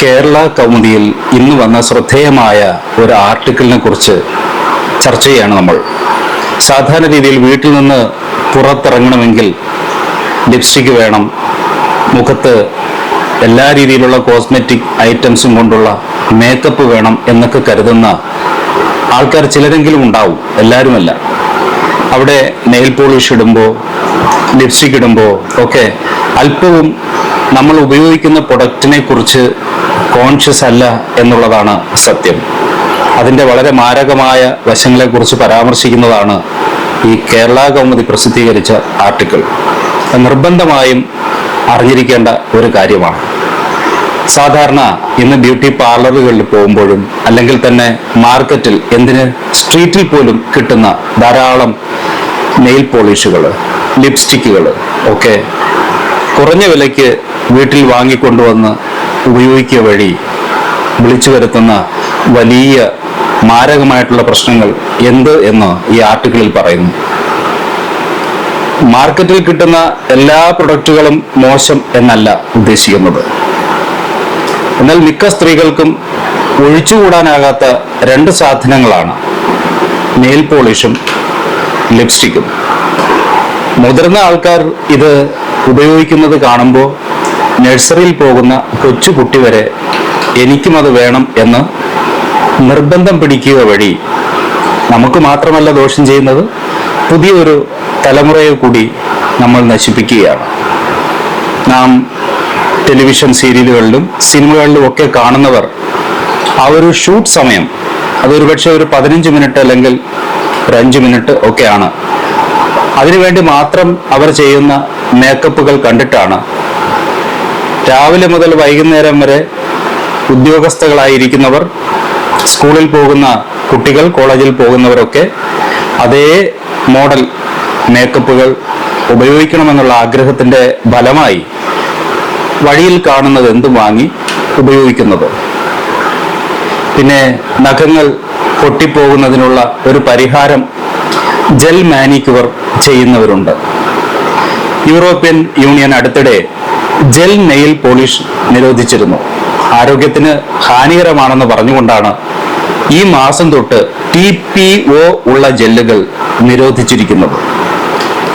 കേരള കൗമുദിയിൽ ഇന്ന് വന്ന ശ്രദ്ധേയമായ ഒരു ആർട്ടിക്കിളിനെ കുറിച്ച് ചർച്ച ചെയ്യാണ് നമ്മൾ. സാധാരണ രീതിയിൽ വീട്ടിൽ നിന്ന് പുറത്തിറങ്ങണമെങ്കിൽ ലിപ്സ്റ്റിക് വേണം. മുഖത്ത് എല്ലാ രീതിയിലുള്ള കോസ്മെറ്റിക് ഐറ്റംസും കൊണ്ടുള്ള മേക്കപ്പ് വേണം എന്നൊക്കെ കരുതുന്ന ആൾക്കാർ ചിലരെങ്കിലും ഉണ്ടാവും. എല്ലാവരുമല്ല അവിടെ നെയിൽ പോളിഷ് ഇടുമ്പോൾ ലിപ്സ്റ്റിക് ഇടുമ്പോൾ ഒക്കെ അല്പവും നമ്മൾ ഉപയോഗിക്കുന്ന പ്രൊഡക്റ്റിനെ കുറിച്ച് കോൺഷ്യസ് അല്ല എന്നുള്ളതാണ് സത്യം. അതിന്റെ വളരെ മാരകമായ വശങ്ങളെക്കുറിച്ച് പരാമർശിക്കുന്നതാണ് ഈ കേരള കൗമുദി പ്രസിദ്ധീകരിച്ച ആർട്ടിക്കിൾ. നിർബന്ധമായും അറിഞ്ഞിരിക്കേണ്ട ഒരു കാര്യമാണ്. സാധാരണ ഇന്ന് ബ്യൂട്ടി പാർലറുകളിൽ പോകുമ്പോഴും അല്ലെങ്കിൽ തന്നെ മാർക്കറ്റിൽ എന്തിന് സ്ട്രീറ്റിൽ പോലും കിട്ടുന്ന ധാരാളം നെയിൽ പോളിഷുകൾ ലിപ്സ്റ്റിക്കുകൾ ഒക്കെ കുറഞ്ഞ വിലയ്ക്ക് വീട്ടിൽ വാങ്ങിക്കൊണ്ടുവന്ന് ഉപയോഗിക്കുക വഴി വിളിച്ചു വരുത്തുന്ന വലിയ മാരകമായിട്ടുള്ള പ്രശ്നങ്ങൾ എന്ത് എന്ന് ഈ ആർട്ടിക്കിളിൽ പറയുന്നു. മാർക്കറ്റിൽ കിട്ടുന്ന എല്ലാ പ്രൊഡക്റ്റുകളും മോശം എന്നല്ല ഉദ്ദേശിക്കുന്നത്. എന്നാൽ മിക്ക സ്ത്രീകൾക്കും ഒഴിച്ചുകൂടാനാകാത്ത രണ്ട് സാധനങ്ങളാണ് നെയിൽ പോളിഷും ലിപ്സ്റ്റിക്കും. മുതിർന്ന ആൾക്കാർ ഇത് ഉപയോഗിക്കുന്നത് കാണുമ്പോൾ നഴ്സറിയിൽ പോകുന്ന കൊച്ചു കുട്ടി വരെ എനിക്കും അത് വേണം എന്ന് നിർബന്ധം പിടിക്കുക വഴി നമുക്ക് മാത്രമല്ല ദോഷം ചെയ്യുന്നത് പുതിയൊരു തലമുറയെ കൂടി നമ്മൾ നശിപ്പിക്കുകയാണ്. നാം ടെലിവിഷൻ സീരിയലുകളിലും സിനിമകളിലും ഒക്കെ കാണുന്നവർ ആ ഒരു ഷൂട്ട് സമയം അതൊരു പക്ഷേ ഒരു പതിനഞ്ച് മിനിറ്റ് അല്ലെങ്കിൽ ഒരു അഞ്ച് മിനിറ്റ് ഒക്കെയാണ്. അതിനുവേണ്ടി മാത്രം അവർ ചെയ്യുന്ന മേക്കപ്പുകൾ കണ്ടിട്ടാണ് രാവിലെ മുതൽ വൈകുന്നേരം വരെ ഉദ്യോഗസ്ഥകളായിരിക്കുന്നവർ സ്കൂളിൽ പോകുന്ന കുട്ടികൾ കോളേജിൽ പോകുന്നവരൊക്കെ അതേ മോഡൽ മേക്കപ്പുകൾ ഉപയോഗിക്കണമെന്നുള്ള ആഗ്രഹത്തിന്റെ ഫലമായി വഴിയിൽ കാണുന്നത് എന്തും വാങ്ങി ഉപയോഗിക്കുന്നത്. പിന്നെ നഖങ്ങൾ പൊട്ടിപ്പോകുന്നതിനുള്ള ഒരു പരിഹാരം ജെൽ മാനിക്യുവർ ചെയ്യുന്നവരുണ്ട്. യൂറോപ്യൻ യൂണിയൻ അടുത്തിടെ ജെൽ നെയിൽ പോളിഷ് നിരോധിച്ചിരുന്നു. ആരോഗ്യത്തിന് ഹാനികരമാണെന്ന് പറഞ്ഞുകൊണ്ടാണ് ഈ മാസം തൊട്ട് ടി പി ഒ ഉള്ള ജെല്ലുകൾ നിരോധിച്ചിരിക്കുന്നത്.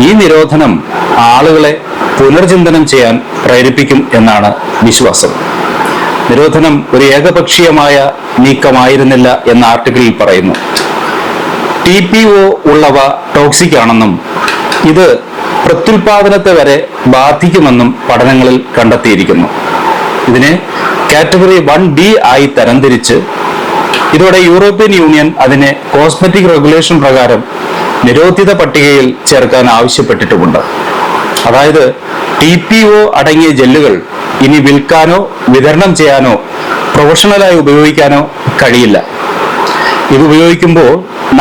ഈ നിരോധനം ആളുകളെ പുനർചിന്തനം ചെയ്യാൻ പ്രേരിപ്പിക്കും എന്നാണ് വിശ്വാസം. നിരോധനം ഒരു ഏകപക്ഷീയമായ നീക്കമായിരുന്നില്ല എന്ന ആർട്ടിക്കിളിൽ പറയുന്നു. ടി പി ഒ ഉള്ളവ ടോക്സിക് ആണെന്നും ഇത് പ്രത്യുൽപാദനത്തെ വരെ ബാധിക്കുമെന്നും പഠനങ്ങളിൽ കണ്ടെത്തിയിരിക്കുന്നു. ഇതിനെ കാറ്റഗറി വൺ ബി ആയി തരംതിരിച്ച് ഇതോടെ യൂറോപ്യൻ യൂണിയൻ അതിനെ കോസ്മെറ്റിക് റെഗുലേഷൻ പ്രകാരം നിരോധിത പട്ടികയിൽ ചേർക്കാൻ ആവശ്യപ്പെട്ടിട്ടുമുണ്ട്. അതായത് ടി പി ഒ അടങ്ങിയ ജെല്ലുകൾ ഇനി വിൽക്കാനോ വിതരണം ചെയ്യാനോ പ്രൊഫഷണലായി ഉപയോഗിക്കാനോ കഴിയില്ല. ഇത് ഉപയോഗിക്കുമ്പോൾ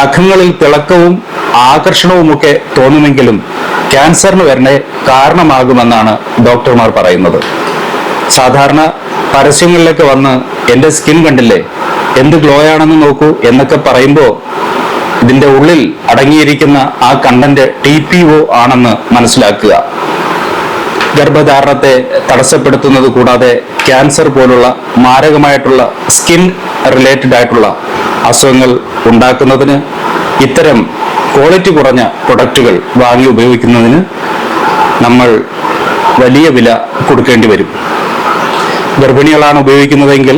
നഖങ്ങളിൽ തിളക്കവും ആകർഷണവുമൊക്കെ തോന്നുമെങ്കിലും ക്യാൻസറിന് വരണേ കാരണമാകുമെന്നാണ് ഡോക്ടർമാർ പറയുന്നത്. സാധാരണ പരസ്യങ്ങളിലൊക്കെ വന്ന് എന്റെ സ്കിൻ കണ്ടില്ലേ എന്ത് ഗ്ലോ ആണെന്ന് നോക്കൂ എന്നൊക്കെ പറയുമ്പോൾ ഇതിന്റെ ഉള്ളിൽ അടങ്ങിയിരിക്കുന്ന ആ കണ്ടന്റ് ടി പി ഒ ആണെന്ന് മനസ്സിലാക്കുക. ഗർഭധാരണത്തെ തടസ്സപ്പെടുത്തുന്നത് കൂടാതെ ക്യാൻസർ പോലുള്ള മാരകമായിട്ടുള്ള സ്കിൻ റിലേറ്റഡ് ആയിട്ടുള്ള അസുഖങ്ങൾ ഉണ്ടാക്കുന്നതിന് ഇത്തരം ക്വാളിറ്റി കുറഞ്ഞ പ്രൊഡക്റ്റുകൾ വാങ്ങി ഉപയോഗിക്കുന്നതിന് നമ്മൾ വലിയ വില കൊടുക്കേണ്ടി വരും. ഗർഭിണികളാണ് ഉപയോഗിക്കുന്നതെങ്കിൽ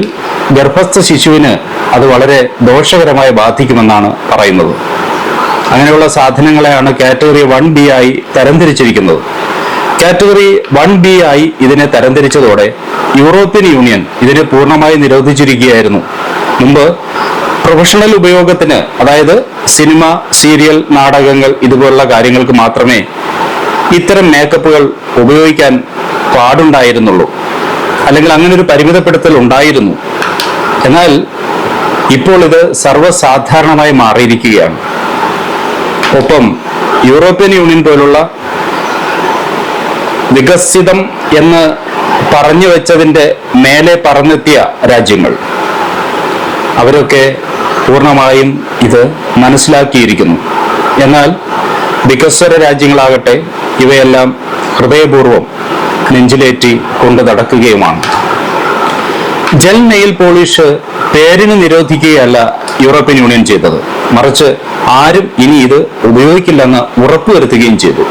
ഗർഭസ്ഥ ശിശുവിന് അത് വളരെ ദോഷകരമായി ബാധിക്കുമെന്നാണ് പറയുന്നത്. അങ്ങനെയുള്ള സാധനങ്ങളെയാണ് കാറ്റഗറി വൺ ബി ആയി തരംതിരിച്ചിരിക്കുന്നത്. കാറ്റഗറി വൺ ബി ആയി ഇതിനെ തരംതിരിച്ചതോടെ യൂറോപ്യൻ യൂണിയൻ ഇതിനെ പൂർണമായി നിരോധിച്ചിരിക്കുകയായിരുന്നു. മുമ്പ് പ്രൊഫഷണൽ ഉപയോഗത്തിന് അതായത് സിനിമ സീരിയൽ നാടകങ്ങൾ ഇതുപോലുള്ള കാര്യങ്ങൾക്ക് മാത്രമേ ഇത്തരം മേക്കപ്പുകൾ ഉപയോഗിക്കാൻ പാടുണ്ടായിരുന്നുള്ളൂ. അല്ലെങ്കിൽ അങ്ങനെ ഒരു പരിമിതപ്പെടുത്തൽ ഉണ്ടായിരുന്നു. എന്നാൽ ഇപ്പോൾ ഇത് സർവസാധാരണമായി മാറിയിരിക്കുകയാണ്. ഒപ്പം യൂറോപ്യൻ യൂണിയൻ പോലുള്ള വികസിതം എന്ന് പറഞ്ഞു വെച്ചതിന്റെ മേലെ പറഞ്ഞെത്തിയ രാജ്യങ്ങൾ അവരൊക്കെ പൂർണമായും ഇത് മനസ്സിലാക്കിയിരിക്കുന്നു. എന്നാൽ വികസ്വര രാജ്യങ്ങളാകട്ടെ ഇവയെല്ലാം ഹൃദയപൂർവം നെഞ്ചിലേറ്റി കൊണ്ടു നടക്കുകയുമാണ്. ജെൽ നെയിൽ പോളിഷ് പേരിന് നിരോധിക്കുകയല്ല യൂറോപ്യൻ യൂണിയൻ ചെയ്തത്. മറിച്ച് ആരും ഇനി ഇത് ഉപയോഗിക്കില്ലെന്ന് ഉറപ്പുവരുത്തുകയും ചെയ്തു.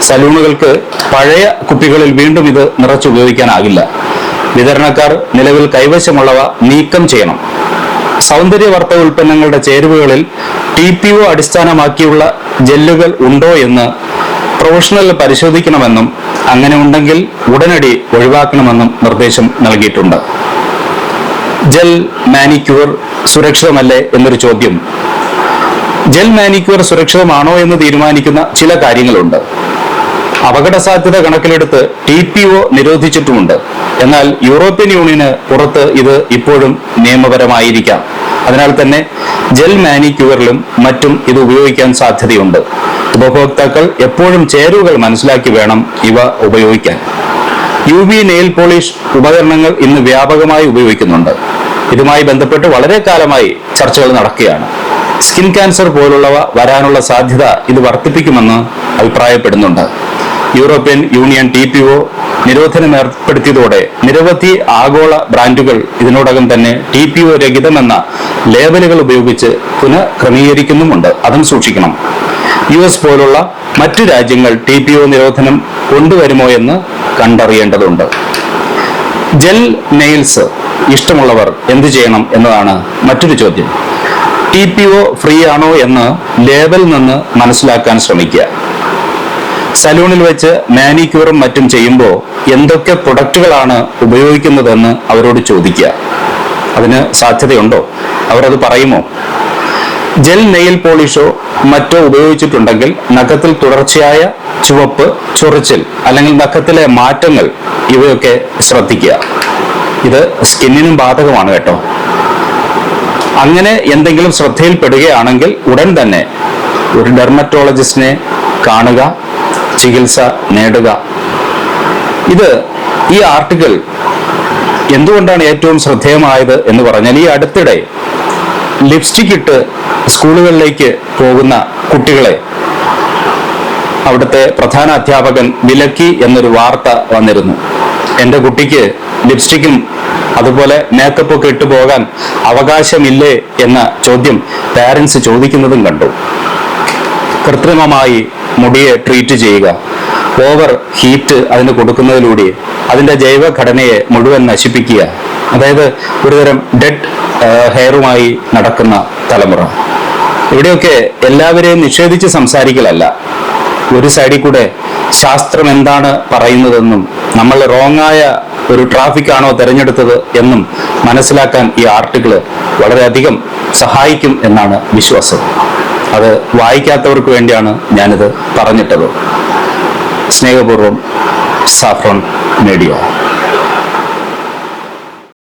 സലൂണുകൾക്ക് പഴയ കുപ്പികളിൽ വീണ്ടും ഇത് നിറച്ചുപയോഗിക്കാനാകില്ല വിതരണക്കാർ നിലവിൽ കൈവശമുള്ളവ നീക്കം ചെയ്യണം. സൗന്ദര്യവർദ്ധക ഉൽപ്പന്നങ്ങളുടെ ചേരുവകളിൽ ടി പി ഒ അടിസ്ഥാനമാക്കിയുള്ള ജെല്ലുകൾ ഉണ്ടോ എന്ന് പ്രൊഫഷണൽ പരിശോധിക്കണമെന്നും അങ്ങനെ ഉണ്ടെങ്കിൽ ഉടനടി ഒഴിവാക്കണമെന്നും നിർദ്ദേശം നൽകിയിട്ടുണ്ട്. ജെൽ മാനിക്യൂർ സുരക്ഷിതമല്ലേ എന്നൊരു ചോദ്യം. ജെൽ മാനിക്യൂർ സുരക്ഷിതമാണോ എന്ന് തീരുമാനിക്കുന്ന ചില കാര്യങ്ങളുണ്ട്. അപകട സാധ്യത കണക്കിലെടുത്ത് ടി പി ഒ നിരോധിച്ചിട്ടുമുണ്ട്. എന്നാൽ യൂറോപ്യൻ യൂണിയന് പുറത്ത് ഇത് ഇപ്പോഴും നിയമപരമായിരിക്കാം. അതിനാൽ തന്നെ ജെൽ മാനിക്യൂറിലും മറ്റും ഇത് ഉപയോഗിക്കാൻ സാധ്യതയുണ്ട്. ഉപഭോക്താക്കൾ എപ്പോഴും ചേരുവകൾ മനസ്സിലാക്കി വേണം ഇവ ഉപയോഗിക്കാൻ. യു വി നെയിൽ പോളിഷ് ഉപകരണങ്ങൾ ഇന്ന് വ്യാപകമായി ഉപയോഗിക്കുന്നുണ്ട്. ഇതുമായി ബന്ധപ്പെട്ട് വളരെ കാലമായി ചർച്ചകൾ നടക്കുകയാണ്. സ്കിൻ ക്യാൻസർ പോലുള്ളവ വരാനുള്ള സാധ്യത ഇത് വർദ്ധിപ്പിക്കുമെന്ന് അഭിപ്രായപ്പെടുന്നുണ്ട്. European Union T P O നിരോധനം ഏർപ്പെടുത്തിയതോടെ നിരവധി ആഗോള ബ്രാൻഡുകൾ ഇതിനോടകം തന്നെ ടി പി ഒ രഹിതമെന്ന ലേബലുകൾ ഉപയോഗിച്ച് പുനഃക്രമീകരിക്കുന്നുമുണ്ട്. അതും സൂക്ഷിക്കണം. യു എസ് പോലുള്ള മറ്റു രാജ്യങ്ങൾ ടി പി ഒ നിരോധനം കൊണ്ടുവരുമോ എന്ന് കണ്ടറിയേണ്ടതുണ്ട്. ജെൽ നെയിൽസ് ഇഷ്ടമുള്ളവർ എന്തു ചെയ്യണം എന്നതാണ് മറ്റൊരു ചോദ്യം. ടി പി ഒ ഫ്രീ ആണോ എന്ന് ലേബൽ നിന്ന് മനസ്സിലാക്കാൻ ശ്രമിക്കുക. സലൂണിൽ വെച്ച് മാനിക്യൂറും മറ്റും ചെയ്യുമ്പോൾ എന്തൊക്കെ പ്രൊഡക്റ്റുകളാണ് ഉപയോഗിക്കുന്നതെന്ന് അവരോട് ചോദിക്കുക. അതിന് സാധ്യതയുണ്ടോ? അവരത് പറയുമോ? ജെൽ നെയിൽ പോളിഷോ മറ്റോ ഉപയോഗിച്ചിട്ടുണ്ടെങ്കിൽ നഖത്തിൽ തുടർച്ചയായ ചുവപ്പ് ചൊറിച്ചിൽ അല്ലെങ്കിൽ നഖത്തിലെ മാറ്റങ്ങൾ ഇവയൊക്കെ ശ്രദ്ധിക്കുക. ഇത് സ്കിന്നിനും ബാധകമാണ് കേട്ടോ. അങ്ങനെ എന്തെങ്കിലും ശ്രദ്ധയിൽപ്പെടുകയാണെങ്കിൽ ഉടൻ തന്നെ ഒരു ഡെർമറ്റോളജിസ്റ്റിനെ കാണുക ചികിത്സ നേടുക. ഇത് ഈ ആർട്ടിക്കിൾ എന്തുകൊണ്ടാണ് ഏറ്റവും ശ്രദ്ധേയമായത് എന്ന് പറഞ്ഞാൽ ഈ അടുത്തിടെ ലിപ്സ്റ്റിക് ഇട്ട് സ്കൂളുകളിലേക്ക് പോകുന്ന കുട്ടികളെ അവിടുത്തെ പ്രധാന അധ്യാപകൻ വിലക്കി എന്നൊരു വാർത്ത വന്നിരുന്നു. എന്റെ കുട്ടിക്ക് ലിപ്സ്റ്റിക്കും അതുപോലെ മേക്കപ്പ് ഒക്കെ ഇട്ടു പോകാൻ അവകാശമില്ലേ എന്ന ചോദ്യം പാരൻസ് ചോദിക്കുന്നതും കണ്ടു. കൃത്രിമമായി മുടിയെ ട്രീറ്റ് ചെയ്യുക. ഓവർ ഹീറ്റ് അതിന് കൊടുക്കുന്നതിലൂടെ അതിന്റെ ജൈവഘടനയെ മുഴുവൻ നശിപ്പിക്കുക. അതായത് ഒരുതരം ഡെഡ് ഹെയറുമായി നടക്കുന്ന തലമുറ. ഇവിടെയൊക്കെ എല്ലാവരെയും നിഷേധിച്ച് സംസാരിക്കലല്ല. ഒരു സൈഡിൽ കൂടെ ശാസ്ത്രം എന്താണ് പറയുന്നതെന്നും നമ്മൾ റോങ്ങായ ഒരു ട്രാഫിക് ആണോ തിരഞ്ഞെടുത്തത് എന്നും മനസ്സിലാക്കാൻ ഈ ആർട്ടിക്കിൾ വളരെയധികം സഹായിക്കും എന്നാണ് വിശ്വാസം. അത് വായിക്കാത്തവർക്ക് വേണ്ടിയാണ് ഞാനിത് പറഞ്ഞിട്ടത്. സ്നേഹപൂർവം സാഫ്രോൺ മീഡിയ.